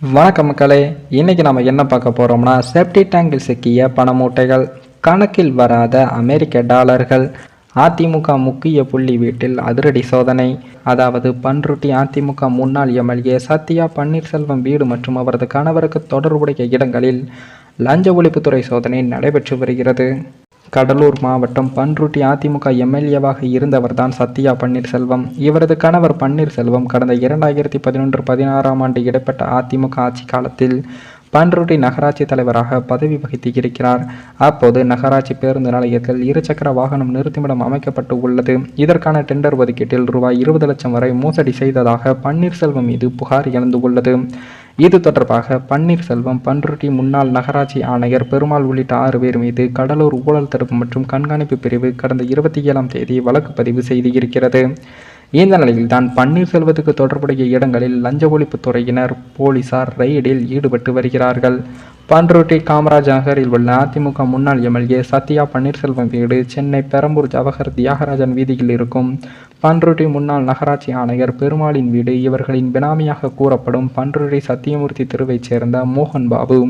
வணக்கம் மக்களே இன்னைக்கு நம்ம என்ன பார்க்க போறோம்னா சேஃப்டி டேங்கில் சிக்கிய பண மூட்டைகள் கணக்கில் வராத அமெரிக்க டாலர்கள் அதிமுக முக்கிய புள்ளி வீட்டில் அதிரடி சோதனை அதாவது பன்ருட்டி அதிமுக முன்னாள் எம்எல்ஏ சத்யா பன்னீர்செல்வம் வீடு மற்றும் அவரது கணவருக்கு தொடர்புடைய இடங்களில் லஞ்ச ஒழிப்புத்துறை சோதனை நடைபெற்று வருகிறது. கடலூர் மாவட்டம் பன்ருட்டி அதிமுக எம்எல்ஏவாக இருந்தவர்தான் சத்யா பன்னீர்செல்வம். இவரது கணவர் பன்னீர்செல்வம் கடந்த இரண்டாயிரத்தி பதினொன்று பதினாறாம் ஆண்டு இடப்பட்ட அதிமுக ஆட்சி காலத்தில் பன்ருட்டி நகராட்சி தலைவராக பதவி வகித்து இருக்கிறார். அப்போது நகராட்சி பேருந்து நிலையத்தில் இருசக்கர வாகனம் நிறுத்துமிடம் அமைக்கப்பட்டு உள்ளது. இதற்கான டெண்டர் ஒதுக்கீட்டில் ரூபாய் இருபது லட்சம் வரை மோசடி செய்ததாக பன்னீர்செல்வம் மீது புகார் எழுந்து உள்ளது இது தொடர்பாக பன்னீர்செல்வம் பன்ருட்டி முன்னாள் நகராட்சி ஆணையர் பெருமாள் உள்ளிட்ட ஆறு பேர் மீது கடலூர் ஊழல் தடுப்பு மற்றும் கண்காணிப்பு பிரிவு கடந்த இருபத்தி ஏழாம் தேதி வழக்கு பதிவு செய்திருக்கிறது இந்த நிலையில்தான் பன்னீர்செல்வத்துக்கு தொடர்புடைய இடங்களில் லஞ்ச ஒழிப்புத் துறையினர் போலீசார் ரெய்டில் ஈடுபட்டு வருகிறார்கள். பன்ருட்டி காமராஜ் நகரில் உள்ள அதிமுக முன்னாள் எம்எல்ஏ சத்யா பன்னீர்செல்வம் வீடு சென்னை பெரம்பூர் ஜவஹர் தியாகராஜன் வீதியில் இருக்கும். பன்ருட்டி முன்னாள் நகராட்சி ஆணையர் பெருமாளின் வீடு இவர்களின் பினாமியாக கூறப்படும் பன்ருட்டி சத்தியமூர்த்தி தெருவைச் சேர்ந்த மோகன் பாபு.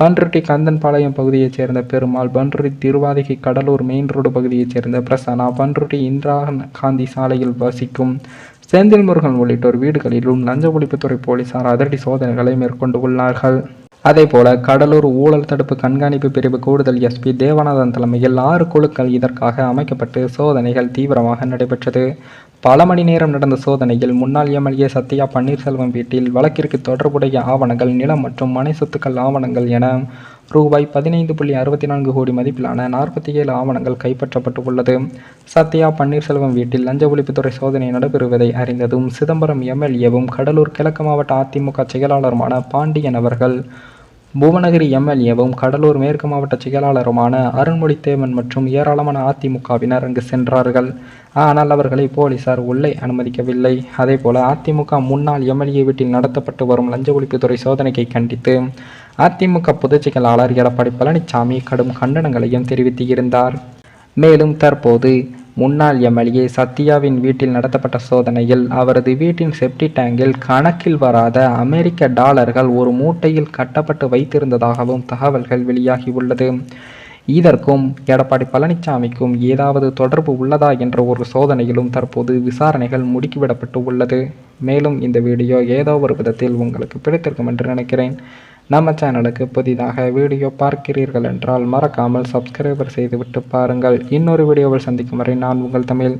பன்ருட்டி கந்தன்பாளையம் பகுதியைச் சேர்ந்த பெருமாள் பன்ருட்டி திருவாதிகை கடலூர் மெயின் ரோடு பகுதியைச் சேர்ந்த பிரசனா பன்ருட்டி இந்திரா காந்தி சாலையில் வசிக்கும் செந்தில் முருகன் உள்ளிட்டோர் வீடுகளிலும் லஞ்ச ஒழிப்புத்துறை போலீசார் அதிரடி சோதனைகளை மேற்கொண்டு உள்ளார்கள். அதேபோல கடலூர் ஊழல் தடுப்பு கண்காணிப்பு பிரிவு கூடுதல் எஸ்பி தேவநாதன் தலைமையில் ஆறு குழுக்கள் இதற்காக அமைக்கப்பட்டு சோதனைகள் தீவிரமாக நடைபெற்றது. பல மணி நேரம் நடந்த சோதனையில் முன்னாள் எம்எல்ஏ சத்யா பன்னீர்செல்வம் வீட்டில் வழக்கிற்கு தொடர்புடைய ஆவணங்கள் நிலம் மற்றும் மனை சொத்துக்கள் ஆவணங்கள் என ரூபாய் பதினைந்து புள்ளி அறுபத்தி நான்கு கோடி மதிப்பிலான நாற்பத்தி ஏழு ஆவணங்கள் கைப்பற்றப்பட்டு உள்ளது. சத்யா பன்னீர்செல்வம் வீட்டில் லஞ்ச ஒழிப்புத்துறை சோதனை நடைபெறுவதை அறிந்ததும் சிதம்பரம் எம்எல்ஏவும் கடலூர் கிழக்கு மாவட்ட அதிமுக செயலாளருமான பாண்டியன் அவர்கள் புவனகிரி எம்எல்ஏவும் கடலூர் மேற்கு மாவட்ட செயலாளருமான அருண்மொழித்தேவன் மற்றும் ஏராளமான அதிமுகவினர் அங்கு சென்றார்கள். ஆனால் அவர்களை போலீசார் உள்ளே அனுமதிக்கவில்லை. அதேபோல அதிமுக முன்னாள் எம்எல்ஏ வீட்டில் நடத்தப்பட்டு வரும் லஞ்ச ஒழிப்புத்துறை சோதனையை கண்டித்து அதிமுக பொதுச் செயலாளர் எடப்பாடி பழனிசாமி கடும் கண்டனங்களையும் தெரிவித்து இருந்தார் மேலும் தற்போது முன்னாள் எம்எல்ஏ சத்யாவின் வீட்டில் நடத்தப்பட்ட சோதனையில் அவரது வீட்டின் செப்டி டேங்கில் கணக்கில் வராத அமெரிக்க டாலர்கள் ஒரு மூட்டையில் கட்டப்பட்டு வைத்திருந்ததாகவும் தகவல்கள் வெளியாகியுள்ளது இதற்கும் எடப்பாடி பழனிசாமிக்கும் ஏதாவது தொடர்பு உள்ளதா என்ற ஒரு சோதனையிலும் தற்போது விசாரணைகள் முடுக்கிவிடப்பட்டு உள்ளது. மேலும் இந்த வீடியோ ஏதோ ஒரு விதத்தில் உங்களுக்கு பிடித்திருக்கும் என்று நினைக்கிறேன். நம்ம சேனலுக்கு புதிதாக வீடியோ பார்க்கிறீர்கள் என்றால் மறக்காமல் சப்ஸ்கிரைபர் செய்துவிட்டு பாருங்கள். இன்னொரு வீடியோவில் சந்திக்கும் வரை நான் உங்கள் தமிழ்.